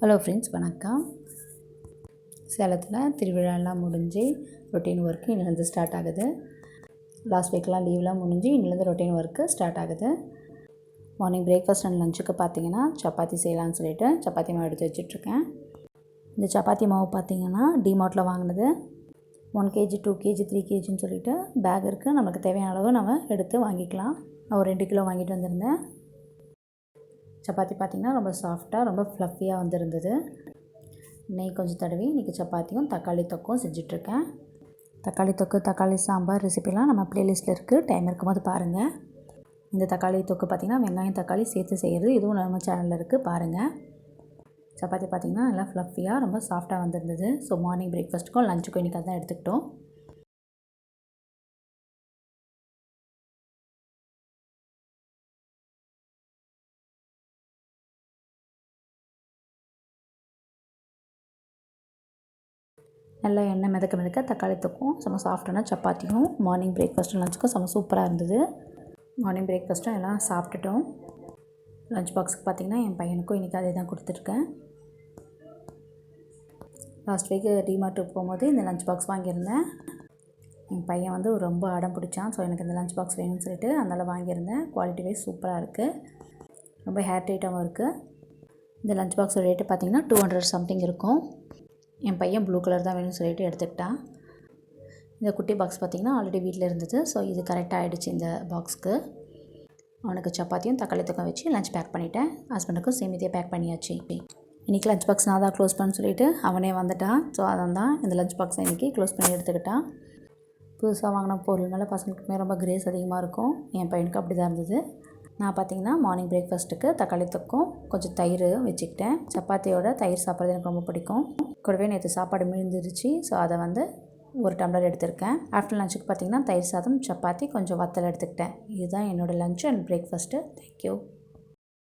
Hello friends வணக்கம். சேலத்தில் திருவிழாலாம் முடிஞ்சு ரொட்டீன் ஒர்க்கு இன்னிலேருந்து ஸ்டார்ட் ஆகுது. லாஸ்ட் வீக்லாம் லீவ்லாம் முடிஞ்சு இன்னிலேருந்து ரொட்டீன் ஒர்க்கு ஸ்டார்ட் ஆகுது. மார்னிங் பிரேக்ஃபாஸ்ட் அண்ட் லஞ்சுக்கு பார்த்தீங்கன்னா சப்பாத்தி செய்யலாம்னு சொல்லிட்டு சப்பாத்தி மாவு எடுத்து வச்சுட்ருக்கேன். இந்த சப்பாத்தி மாவு பார்த்தீங்கன்னா டிமார்ட்டில் வாங்கினது. One KG two KG three கேஜின்னு சொல்லிட்டு பேக் இருக்குது நமக்கு தேவையான அளவு நம்ம எடுத்து வாங்கிக்கலாம். நான் ஒரு ரெண்டு கிலோ வாங்கிட்டு வந்திருந்தேன். சப்பாத்தி பார்த்திங்கன்னா ரொம்ப சாஃப்டாக ரொம்ப ஃப்ளஃபியாக வந்துருந்தது. நெய் கொஞ்சம் தடவி இன்றைக்கி சப்பாத்தியும் தக்காளி தொக்கும் செஞ்சிட்ருக்கேன். தக்காளி தொக்கு தக்காளி சாம்பார் ரெசிபிலாம் நம்ம ப்ளேலிஸ்ட்டில் இருக்குது டைம் இருக்கும்போது பாருங்கள் இந்த தக்காளி தொக்கு பார்த்திங்கன்னா வெங்காயம் தக்காளி சேர்த்து செய்கிறது இதுவும் நம்ம சேனலில் இருக்குது பாருங்கள் சப்பாத்தி பார்த்திங்கன்னா நல்லா ஃப்ளஃபியாக ரொம்ப சாஃப்டாக வந்திருந்தது. ஸோ மார்னிங் பிரேக்ஃபாஸ்ட்டுக்கும் லஞ்சுக்கும் இன்றைக்கி தான் எடுத்துக்கிட்டோம். நல்லா எண்ணெய் மிதக்க மிதக்க தக்காளி தொக்கும் செம்ம சாஃப்டான சப்பாத்தியும் மார்னிங் பிரேக்ஃபாஸ்ட்டும் லஞ்சுக்கும் செம்ம சூப்பராக இருந்தது. மார்னிங் பிரேக்ஃபாஸ்ட்டும் எல்லாம் சாப்பிட்டுட்டோம். லஞ்ச் பாக்ஸுக்கு பார்த்திங்கன்னா என் பையனுக்கும் இன்றைக்கி அதே தான் கொடுத்துருக்கேன். லாஸ்ட் வீக்கு டிமார்ட்டுக்கு போகும்போது இந்த லஞ்ச் பாக்ஸ் வாங்கியிருந்தேன். என் பையன் வந்து ரொம்ப அடம் பிடிச்சான். ஸோ எனக்கு இந்த லஞ்ச் பாக்ஸ் வேணும்னு சொல்லிட்டு அதனால் வாங்கியிருந்தேன். குவாலிட்டி வைஸ் சூப்பராக இருக்குது ரொம்ப ஹேர் டைட்டாகவும் இருக்குது இந்த லஞ்ச் பாக்ஸோட ரேட்டு பார்த்திங்கன்னா டூ ஹண்ட்ரட் சம்திங் இருக்கும். என் பையன் ப்ளூ கலர் தான் வேணும்னு சொல்லிட்டு எடுத்துக்கிட்டான் இந்த குட்டி பாக்ஸ் பார்த்திங்கன்னா ஆல்ரெடி வீட்டில் இருந்தது. ஸோ இது கரெக்டாக ஆகிடுச்சு இந்த பாக்ஸ்க்கு அவனுக்கு சப்பாத்தியும் தக்காளி தக்கம் வச்சு லஞ்ச் பேக் பண்ணிட்டேன். ஹஸ்பண்டுக்கும் சேம் இதே பேக் பண்ணியாச்சு இன்றைக்கி லஞ்ச் பாக்ஸ் நான் தான் க்ளோஸ் பண்ண சொல்லிவிட்டு அவனே வந்துட்டான் ஸோ அதான் தான் இந்த லஞ்ச் பாக்ஸை இன்றைக்கி க்ளோஸ் பண்ணி எடுத்துக்கிட்டான் புதுசாக வாங்கின பொருள் மேலே பசங்களுக்குமே ரொம்ப கிரேஸ் அதிகமாக இருக்கும். என் பையனுக்கு அப்படி தான் இருந்தது. நான் பார்த்தீங்கன்னா மார்னிங் பிரேக்ஃபாஸ்ட்டுக்கு தக்காளி தொக்கும் கொஞ்சம் தயிர் வச்சுக்கிட்டேன். சப்பாத்தியோட தயிர் சாப்பிட்றது எனக்கு ரொம்ப பிடிக்கும். கூடவே நேற்று சாப்பாடு மீழ்ந்துருச்சு ஸோ அதை வந்து ஒரு டம்ளர் எடுத்திருக்கேன். ஆஃப்டர் லஞ்சுக்கு பார்த்தீங்கன்னா தயிர் சாதம் சப்பாத்தி கொஞ்சம் வத்தல் எடுத்துக்கிட்டேன். இதுதான் என்னோடய லஞ்ச் அண்ட் பிரேக்ஃபாஸ்ட்டு தேங்க்யூ